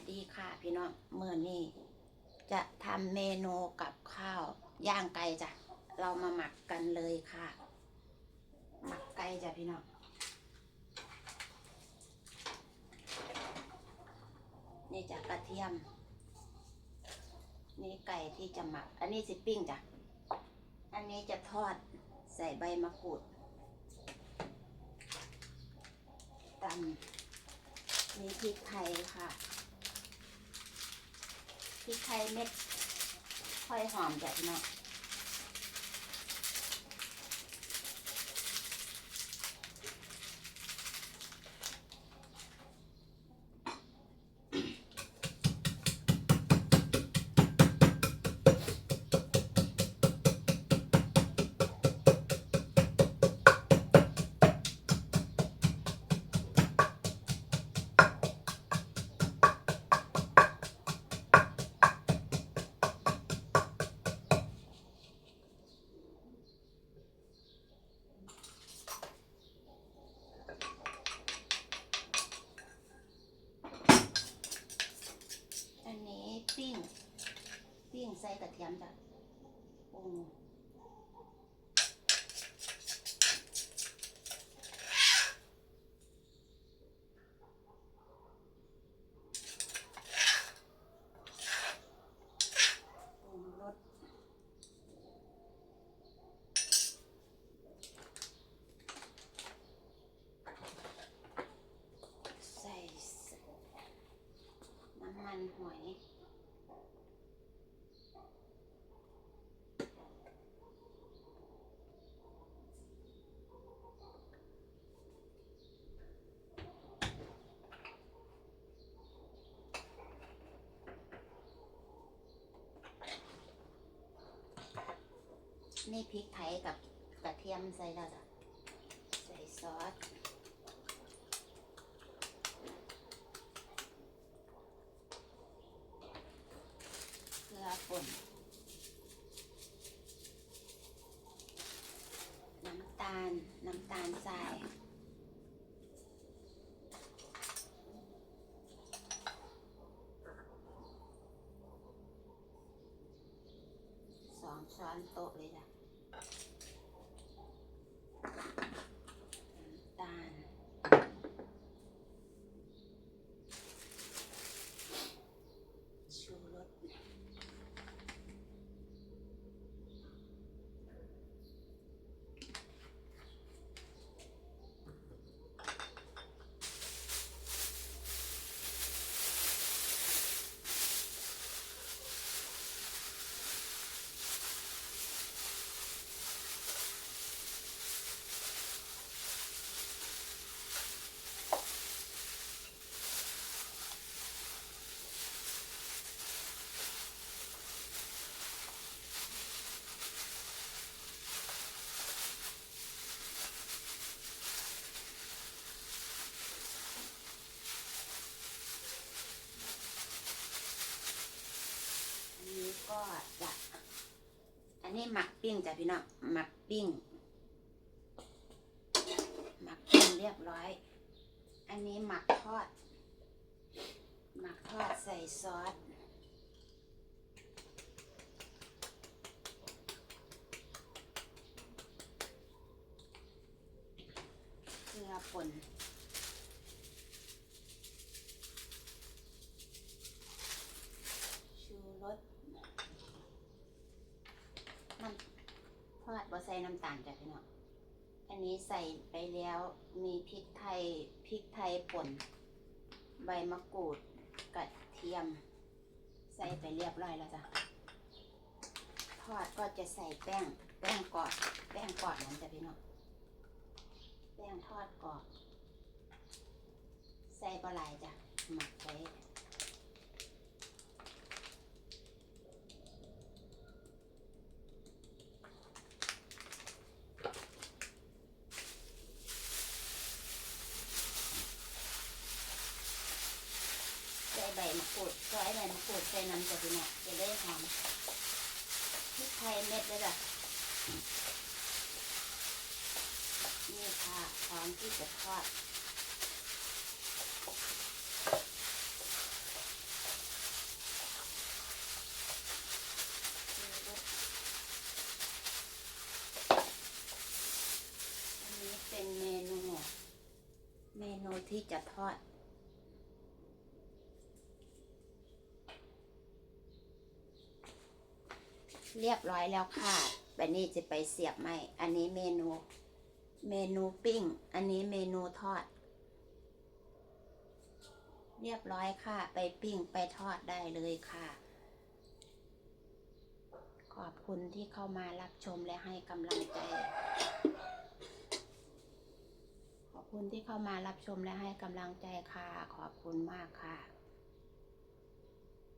วัสดีค่ะพี่น้องเมื่อนี้จะทำเมนูกับข้าว ย่างไก่จ้ะ เรามาหมักกันเลยค่ะ หมักไก่จ้ะพี่น้องนี่จะกระเทียม นี่ไก่ที่จะหมัก อันนี้สิปิ้งจ้ะ อันนี้จะทอดใส่ใบมะกรูดตำมีพริกไทยค่ะ พริกไทยเม็ดค่อยหอมจ้ะพี่น้อง ใส่กระเทียมจ้ะปรุงปรุงรสใส่น้ำมันหอย นี่พริกไทยกับกระเทียมใส่แล้วจ้ะ ใส่ซอสเกลือป่นน้ำตาล น้ำตาลทรายสองช้อนโต๊ะเลยจ้ะ น้ำตาล ชูรส อันนี้ก็จะ อั นี้หมักปิ้งจ้ะพี่น้องหมักปิ้งหมักปิ้งเรียบร้อย อันนี้หมักทอด หมักทอดใส่ซอสเกลือป่น ชูรสน้ำทอดบ่ใส่ น้ำตาลจ้ะพี่น้องอันนี้ใส่ไปแล้วมีพริกไทยพริกไทยป่น ใบมะกรูดกระเทียม ใส่ไปเรียบร้อยแล้วจ้ะทอดก็จะใส่แป้งแป้งกรอบแป้งกรอบนั่นจ้ะพี่น้องแป้งทอดกรอบใส่ปลายจ้ะหมักไว้ มะกรูดซอยใบมะกรูดใส่น้ำจะพี่น้องจะได้หอมพริกไทยเม็ดเลยจ้ะนี่ค่ะพร้อมที่จะทอดเป็นเมนู เมนูที่จะทอด เรียบร้อยแล้วค่ะแบบนี้จะไปเสียบไหม อันนี้เมนู เมนูปิ้ง อันนี้เมนูทอด เรียบร้อยค่ะ ไปปิ้งไปทอดได้เลยค่ะ ขอบคุณที่เข้ามารับชมและให้กำลังใจ ขอบคุณที่เข้ามารับชมและให้กำลังใจค่ะ ขอบคุณมากค่ะ